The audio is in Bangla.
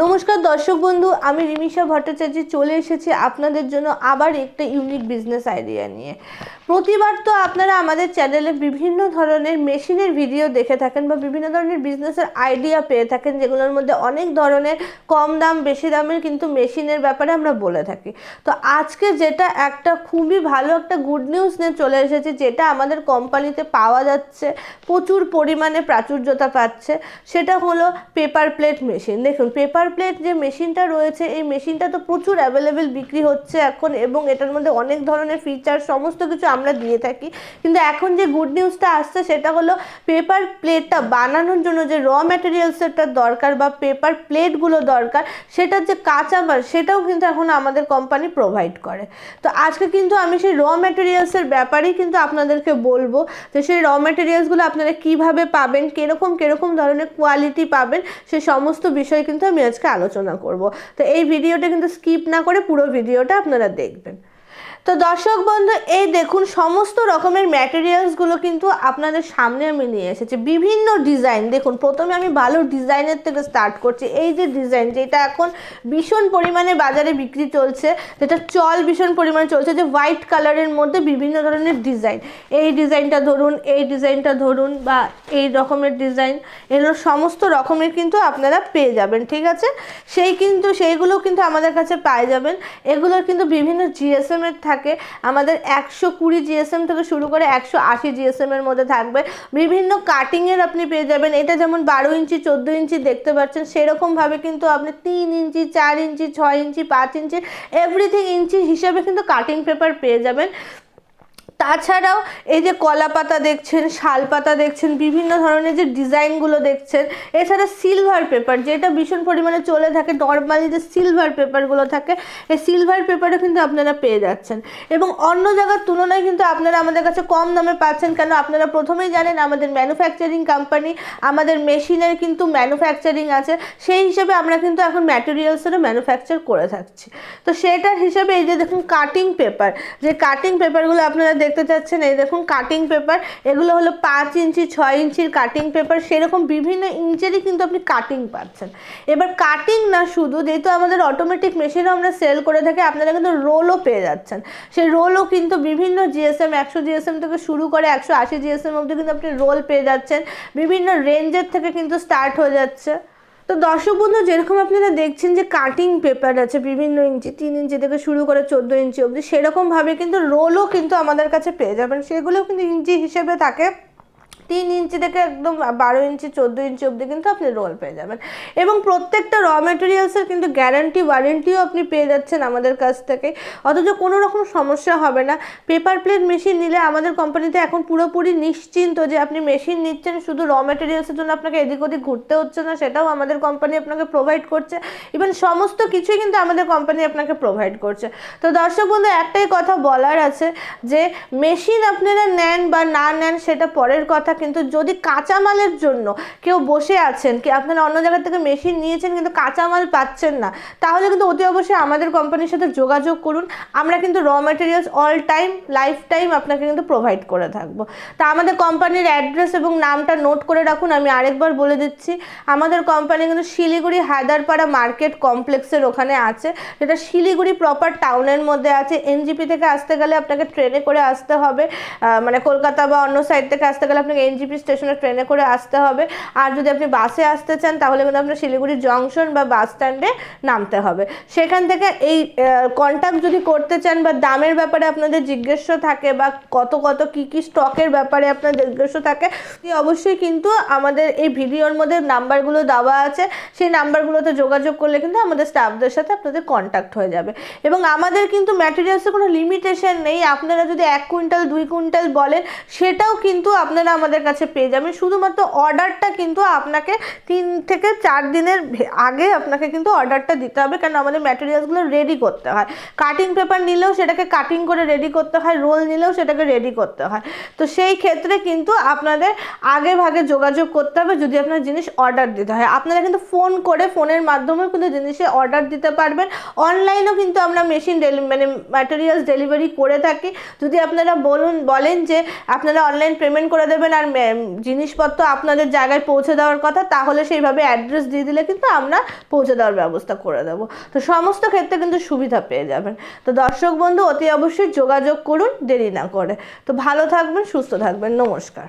নমস্কার দর্শক বন্ধু, আমি রিমিশা ভট্টাচার্য চলে এসেছি আপনাদের জন্য আবার একটা ইউনিক বিজনেস আইডিয়া নিয়ে। প্রতিবার তো আপনারা আমাদের চ্যানেলে বিভিন্ন ধরনের মেশিনের ভিডিও দেখে থাকেন বা বিভিন্ন ধরনের বিজনেসের আইডিয়া পেয়ে থাকেন, যেগুলোর মধ্যে অনেক ধরনের কম দাম, বেশি দামের কিন্তু মেশিনের ব্যাপারে আমরা বলে থাকি। তো আজকে যেটা একটা খুবই ভালো একটা গুড নিউজ নিয়ে চলে এসেছে, যেটা আমাদের কোম্পানিতে পাওয়া যাচ্ছে, প্রচুর পরিমাণে প্রাচুর্যতা পাচ্ছে, সেটা হলো পেপার প্লেট মেশিন দেখুন পেপার প্লেট যে মেশিনটা রয়েছে, এই মেশিনটা তো প্রচুর অ্যাভেলেবেল বিক্রি হচ্ছে এখন এবং এটার মধ্যে অনেক ধরনের ফিচার সমস্ত কিছু আমরা দিয়ে থাকি। কিন্তু এখন যে গুড নিউজটা আসছে সেটা হলো পেপার প্লেটটা বানানোর জন্য যে র ম্যাটেরিয়ালসেরটা দরকার বা পেপার প্লেটগুলো দরকার, সেটার যে কাঁচামাল সেটাও কিন্তু এখন আমাদের কোম্পানি প্রোভাইড করে। তো আজকে কিন্তু আমি সেই র ম্যাটেরিয়ালসের ব্যাপারেই কিন্তু আপনাদেরকে বলব যে সেই র ম্যাটেরিয়ালসগুলো আপনারা কীভাবে পাবেন, কীরকম কীরকম ধরনের কোয়ালিটি পাবেন, সে সমস্ত বিষয় কিন্তু আমি আজকে আলোচনা করব। তো এই ভিডিওটা কিন্তু স্কিপ না করে পুরো ভিডিওটা আপনারা দেখবেন। তো দর্শক বন্ধু, এই দেখুন, সমস্ত রকমের ম্যাটেরিয়ালসগুলো কিন্তু আপনাদের সামনে আমি নিয়ে এসেছি। বিভিন্ন ডিজাইন দেখুন, প্রথমে আমি ভালো ডিজাইনের থেকে স্টার্ট করছি। এই যে ডিজাইন যেটা এখন ভীষণ পরিমাণে বাজারে বিক্রি চলছে, যেটা চল ভীষণ পরিমাণে চলছে, যে হোয়াইট কালারের মধ্যে বিভিন্ন ধরনের ডিজাইন এই ডিজাইনটা ধরুন, এই ডিজাইনটা ধরুন, বা এই রকমের ডিজাইন এগুলো সমস্ত রকমের কিন্তু আপনারা পেয়ে যাবেন, ঠিক আছে? সেই কিন্তু সেইগুলো কিন্তু আমাদের কাছে পাই যাবেন। এগুলোর কিন্তু বিভিন্ন জিএসএম এর থাকে। আমাদের একশো কুড়ি জিএসএম থেকে শুরু করে একশো আশি জিএসএমের মধ্যে থাকবে। বিভিন্ন কাটিংয়ের আপনি পেয়ে যাবেন। এটা যেমন বারো ইঞ্চি, চোদ্দ ইঞ্চি দেখতে পাচ্ছেন, সেরকমভাবে কিন্তু আপনি তিন ইঞ্চি, চার ইঞ্চি, ছয় ইঞ্চি, পাঁচ ইঞ্চি এভরিথিং ইঞ্চি হিসাবে কিন্তু কাটিং পেপার পেয়ে যাবেন। তাছাড়াও এই যে কলা পাতা দেখছেন, শাল পাতা দেখছেন, বিভিন্ন ধরনের যে ডিজাইনগুলো দেখছেন, এছাড়া সিলভার পেপার যেটা ভীষণ পরিমাণে চলে থাকে নর্মালি যে সিলভার পেপারগুলো থাকে, এই সিলভার পেপারও কিন্তু আপনারা পেয়ে যাচ্ছেন। এবং অন্য জায়গার তুলনায় কিন্তু আপনারা আমাদের কাছে কম দামে পাচ্ছেন, কেন আপনারা প্রথমেই জানেন আমাদের ম্যানুফ্যাকচারিং কোম্পানি আমাদের মেশিনের কিন্তু ম্যানুফ্যাকচারিং আছে, সেই হিসেবে আমরা কিন্তু এখন ম্যাটেরিয়ালসেরও ম্যানুফ্যাকচার করে থাকছি। তো সেটার হিসেবে এই যে দেখুন কাটিং পেপার যে কাটিং পেপারগুলো আপনারা দেখতে চাচ্ছেন, এই দেখুন কাটিং পেপার এগুলো হলো পাঁচ ইঞ্চি, ছয় ইঞ্চির কাটিং পেপার সেরকম বিভিন্ন ইঞ্চেরই কিন্তু আপনি কাটিং পাচ্ছেন। এবার কাটিং না শুধু, যেহেতু আমাদের অটোমেটিক মেশিনও আমরা সেল করে থাকি, আপনারা কিন্তু রোলও পেয়ে যাচ্ছেন। সেই রোলও কিন্তু বিভিন্ন জিএসএম একশো জিএসএম থেকে শুরু করে একশো আশি জিএসএম অবধি কিন্তু আপনি রোল পেয়ে যাচ্ছেন। বিভিন্ন রেঞ্জের থেকে কিন্তু স্টার্ট হয়ে যাচ্ছে। তো দর্শক বন্ধু, যেরকম আপনারা দেখছেন যে কাটিং পেপার আছে, বিভিন্ন ইঞ্চি, তিন ইঞ্চি থেকে শুরু করে চোদ্দ ইঞ্চি অবধি, সেরকমভাবে কিন্তু রোলও কিন্তু আমাদের কাছে পেয়ে যাবেন। সেগুলোও কিন্তু ইঞ্চি হিসেবে থাকে। তিন ইঞ্চি থেকে একদম বারো ইঞ্চি, চোদ্দ ইঞ্চি অবধি কিন্তু আপনি রোল পেয়ে যাবেন। এবং প্রত্যেকটা র মেটেরিয়ালসের কিন্তু গ্যারান্টি ওয়ারেন্টিও আপনি পেয়ে যাচ্ছেন আমাদের কাছ থেকে। অথচ কোনো রকম সমস্যা হবে না। পেপার প্লেট মেশিন নিলে আমাদের কোম্পানিতে এখন পুরোপুরি নিশ্চিন্ত যে আপনি মেশিন নিচ্ছেন, শুধু র মেটেরিয়ালসের জন্য আপনাকে এদিক ওদিক ঘুরতে হচ্ছে না, সেটাও আমাদের কোম্পানি আপনাকে প্রোভাইড করছে। ইভেন সমস্ত কিছুই কিন্তু আমাদের কোম্পানি আপনাকে প্রোভাইড করছে। তো দর্শক বন্ধু, একটাই কথা বলার আছে যে মেশিন আপনারা নেন বা না নেন, সেটা পরের কথা কিন্তু যদি কাঁচামালের জন্য কেউ বসে আছেন, কি আপনারা অন্য জায়গা থেকে মেশিন নিয়েছেন কিন্তু কাঁচামাল পাচ্ছেন না, তাহলে কিন্তু অতি অবশ্যই আমাদের কোম্পানির সাথে যোগাযোগ করুন। আমরা কিন্তু raw materials all time life time আপনাকে কিন্তু প্রোভাইড করে থাকব। তা আমাদের কোম্পানির অ্যাড্রেস এবং নামটা নোট করে রাখুন, আমি আরেকবার বলে দিচ্ছি। আমাদের কোম্পানি কিন্তু শিলিগুড়ি হায়দারপাড়া মার্কেট কমপ্লেক্সের ওখানে আছে। যেটা শিলিগুড়ি প্রপার টাউনের মধ্যে আছে। এনজিপি থেকে আসতে গেলে আপনাকে ট্রেনে করে আসতে হবে। মানে কলকাতা বা অন্য সাইড থেকে আসতে গেলে আপনাকে এনজিপি স্টেশনে ট্রেনে করে আসতে হবে। আর যদি আপনি বাসে আসতে চান, তাহলে কিন্তু আপনার শিলিগুড়ি জংশন বা বাস স্ট্যান্ডে নামতে হবে। সেখান থেকে এই কন্ট্যাক্ট যদি করতে চান বা দামের ব্যাপারে আপনাদের জিজ্ঞেস থাকে বা কত কত, কি কি স্টকের ব্যাপারে আপনার জিজ্ঞেস থাকে অবশ্যই কিন্তু আমাদের এই ভিডিওর মধ্যে নাম্বারগুলো দেওয়া আছে। সেই নাম্বারগুলোতে যোগাযোগ করলে কিন্তু আমাদের স্টাফদের সাথে আপনাদের কন্ট্যাক্ট হয়ে যাবে। এবং আমাদের কিন্তু ম্যাটেরিয়ালসের কোনো লিমিটেশন নেই। আপনারা যদি এক কুইন্টাল, দুই কুইন্টাল বলেন, সেটাও কিন্তু আপনারা আমাদের কাছে পেয়ে যাবেন। শুধুমাত্র অর্ডারটা কিন্তু আপনাকে তিন থেকে চার দিনের আগে আপনাকে কিন্তু অর্ডারটা দিতে হবে। কারণ আমাদের ম্যাটেরিয়ালসগুলো রেডি করতে হয়। কাটিং পেপার নিলেও সেটাকে কাটিং করে রেডি করতে হয়। রোল নিলেও সেটাকে রেডি করতে হয়। তো সেই ক্ষেত্রে কিন্তু আপনাদের আগে ভাগে যোগাযোগ করতে হবে যদি আপনার জিনিস অর্ডার দিতে হয়। আপনারা কিন্তু ফোন করে ফোনের মাধ্যমেও কিন্তু জিনিসে অর্ডার দিতে পারবেন। অনলাইনেও কিন্তু আমরা মেশিন মানে ম্যাটেরিয়ালস ডেলিভারি করে থাকি। যদি আপনারা বলুন, বলেন যে আপনারা অনলাইন পেমেন্ট করে দেবেন আর জিনিসপত্র আপনাদের জায়গায় পৌঁছে দেওয়ার কথা, তাহলে সেইভাবে অ্যাড্রেস দিয়ে দিলে কিন্তু আমরা পৌঁছে দেওয়ার ব্যবস্থা করে দেব। তো সমস্ত ক্ষেত্রে কিন্তু সুবিধা পেয়ে যাবেন। তো দর্শক বন্ধু, অতি অবশ্যই যোগাযোগ করুন, দেরি না করে। তো ভালো থাকবেন, সুস্থ থাকবেন। নমস্কার।